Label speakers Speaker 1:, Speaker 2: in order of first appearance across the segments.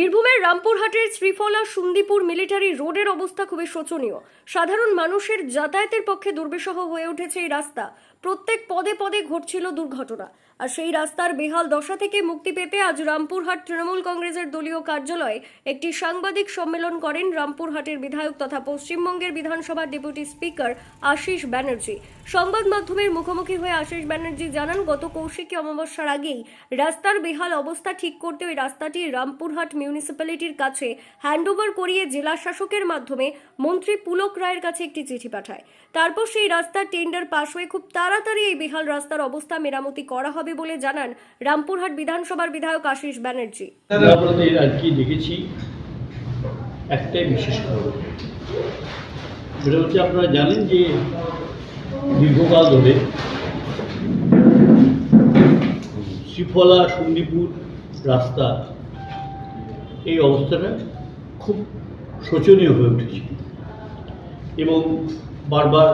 Speaker 1: বীরভূমের রামপুরহাটের শ্রীফলা সুন্দিপুর মিলিটারি রোডের অবস্থা খুবই শোচনীয়। সাধারণ মানুষের যাতায়াতের পক্ষে দুর্বিষহ হয়ে উঠেছে এই রাস্তা। প্রত্যেক পদে পদে ঘটছিল দুর্ঘটনা। আর সেই রাস্তার বেহাল দশা থেকে মুক্তি পেতে আজ রামপুরহাট তৃণমূল কংগ্রেসের দলীয় কার্যালয়ে একটি সাংবাদিক সম্মেলন করেন রামপুরহাটের বিধায়ক তথা পশ্চিমবঙ্গের বিধানসভার ডেপুটি স্পিকার আশিস ব্যানার্জি। সংবাদ মাধ্যমের মুখোমুখি হয়ে আশিস ব্যানার্জি জানান, গত কৌশিকী অমাবস্যার আগেই রাস্তার বেহাল অবস্থা ঠিক করতে ওই রাস্তাটি রামপুরহাট মিউনিসিপ্যালিটির কাছে হ্যান্ডওভার করিয়ে জেলা শাসকের মাধ্যমে মন্ত্রী পুলক রায়ের কাছে একটি চিঠি পাঠায়। তারপর সেই রাস্তার টেন্ডার পাশ হয়ে খুব তাড়াতাড়ি এই বেহাল রাস্তার অবস্থা মেরামতি করা হবে বলে জানান রামপুরহাট বিধানসভার বিধায়ক আশিস ব্যানার্জি।
Speaker 2: দেখেছি একটাই বিশেষ খবর। সেটা হচ্ছে আপনারা জানেন যে দীর্ঘকাল ধরে শ্রীফলা সন্দীপুর রাস্তা এই অবস্থাটা খুব শোচনীয় হয়ে উঠেছে এবং বারবার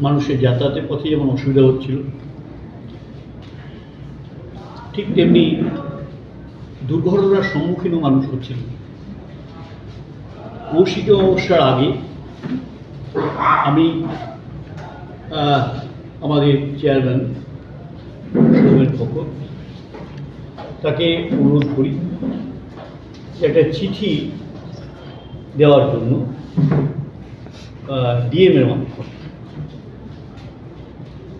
Speaker 2: মানুষের যাতায়াতের পথে যেমন অসুবিধা হচ্ছিল ঠিক তেমনি দুর্ঘটনার সম্মুখীনও মানুষ হচ্ছিল কৌশিক অমাবস্যার আগে আমি আমাদের চেয়ারম্যান সৌমেন খকর তাকে অনুরোধ করি একটা চিঠি দেওয়ার জন্য ডিএমের মাধ্যমে।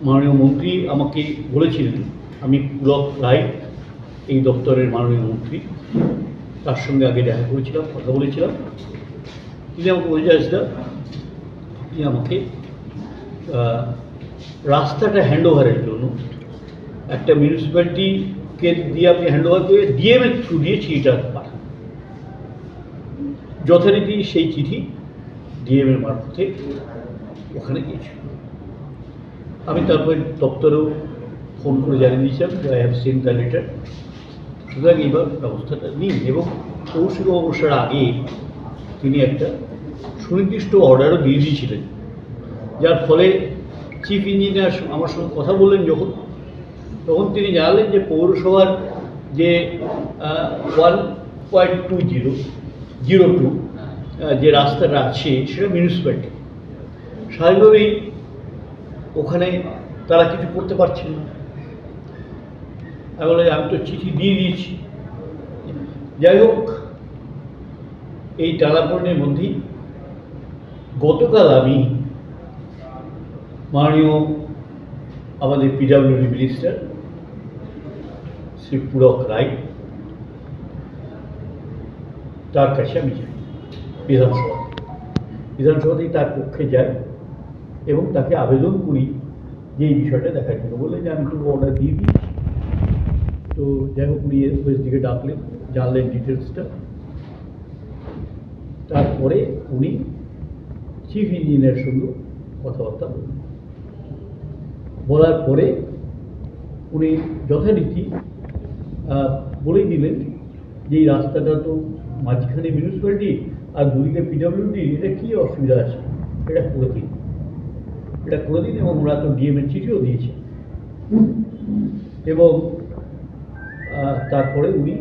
Speaker 2: মাননীয় মন্ত্রী আমাকে বলেছিলেন আমি পুলক রায়, এই দপ্তরের মাননীয় মন্ত্রী। তার সঙ্গে আগে দেখা করেছিলাম, কথা বলেছিলাম। তিনি আমাকে বলে আসদা আপনি আমাকে রাস্তাটা হ্যান্ড ওভারের জন্য একটা মিউনিসিপ্যালিটিকে দিয়ে আপনি হ্যান্ড ওভার করে ডিএমের থ্রু দিয়ে চিঠিটা পাঠান। যথারীতি সেই চিঠি ডিএমের মারফতে ওখানে গিয়েছিল। আমি তারপরে দপ্তরেও ফোন করে জানিয়ে যে I have seen the letter সুতরাং এইবার ব্যবস্থাটা নিন এবং কৌশিক অবসর আগে তিনি একটা সুনির্দিষ্ট অর্ডারও দিয়ে দিয়েছিলেন। যার ফলে চিফ ইঞ্জিনিয়ার আমার সঙ্গে কথা বললেন যখন, তখন তিনি জানালেন যে পৌরসভার যে one point two zero zero two যে রাস্তাটা আছে সেটা মিউনিসিপ্যালিটি স্বাভাবিকভাবেই ওখানে তারা কিছু করতে পারছেন না। আমি বলে আমি তো চিঠি দিয়ে দিয়েছি। যাই হোক, এই টালাপড়নের মধ্যেই গতকাল আমি মাননীয় আমাদের পিডাব্লিউডি মিনিস্টার, শ্রী পুরক রায়, তার কাছে আমি যাই বিধানসভা বিধানসভাতেই তার পক্ষে যাই এবং তাকে আবেদন করি যে এই বিষয়টা দেখার জন্য। বললেন যে, আমি তো অর্ডার দিয়ে দিই। তো যাই হোক, উনি ওএসডিকে ডাকলেন, জানলেন ডিটেলসটা। তারপরে উনি চিফ ইঞ্জিনিয়ারের সঙ্গে কথাবার্তা বললেন। বলার পরে উনি যথারীতি বলেই দিলেন যে এই রাস্তাটা তো মাঝখানে মিউনিসিপ্যালিটি আর দুদিকে পিডব্লিউডি এটা কী অসুবিধা আছে? এটা করে দিন। এটা করে দিন এবং ওরা তো ডিএমের চিঠিও দিয়েছে এবং তারপরে উনি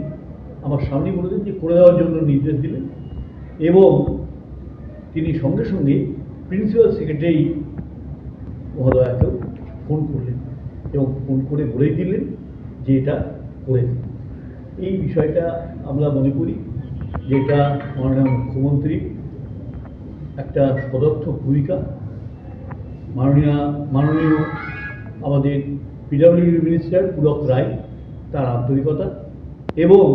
Speaker 2: আমার সামনে বলে দিন যে করে দেওয়ার জন্য নির্দেশ দিলেন এবং তিনি সঙ্গে সঙ্গে প্রিন্সিপাল সেক্রেটারি মহোদয়াকেও ফোন করলেন এবং ফোন করে বলেই দিলেন যে এটা করে এই বিষয়টা আমরা মনে করি যে এটা মাননীয় মুখ্যমন্ত্রী একটা সদর্থক ভূমিকা। মাননীয় মাননীয় আমাদের পিডব্লিউডি মিনিস্টার পুলক রায় তার আন্তরিকতা এবং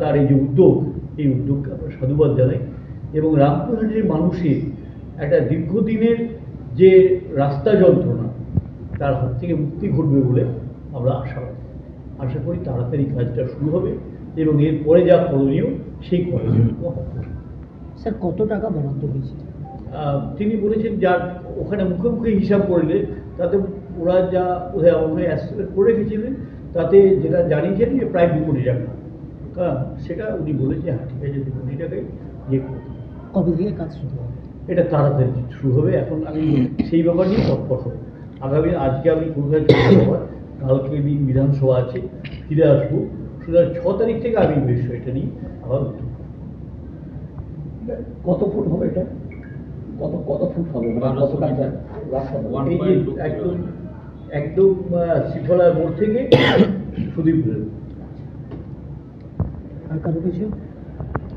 Speaker 2: তার এই যে উদ্যোগ এই উদ্যোগকে আমরা সাধুবাদ জানাই। এবং রামপুরহাটের মানুষের একটা দীর্ঘদিনের যে রাস্তা যন্ত্রণা তার হাত থেকে মুক্তি ঘটবে বলে আমরা আশাবাদী আশা করি তাড়াতাড়ি কাজটা শুরু হবে এবং এরপরে যা করণীয় সেই করণীয়।
Speaker 3: স্যার কত টাকা বরাদ্দ হয়েছে?
Speaker 2: তিনি বলেছেন যার ওখানে মুখে মুখে হিসাব করলে তাতে ওরা যা ওদের অ্যাসিস্ট করে রেখেছিলেন তাতে যেটা জানিয়েছেন যে প্রায় দু কোটি টাকা। হ্যাঁ সেটা উনি বলেছে হ্যাঁ ঠিক আছে দু কোটি টাকায় ইয়ে
Speaker 3: কবে থেকে কাজ শুরু হবে?
Speaker 2: এটা তাড়াতাড়ি শুরু হবে এখন আমি সেই ব্যাপার নিয়ে তৎপর হব। আগামী আজকে আমি কলকাতা চলে যাব কালকে দিন বিধানসভা আছে ফিরে আসব। সুতরাং ছ তারিখ থেকে আমি বিষয়টা নিয়ে আবার
Speaker 4: কত ফুট হবে এটা? কত কত ফুট হবে? মানে
Speaker 2: একদম। একদম শ্রীফলা মোড় থেকে সুদীপ
Speaker 3: আর কারও কিছু?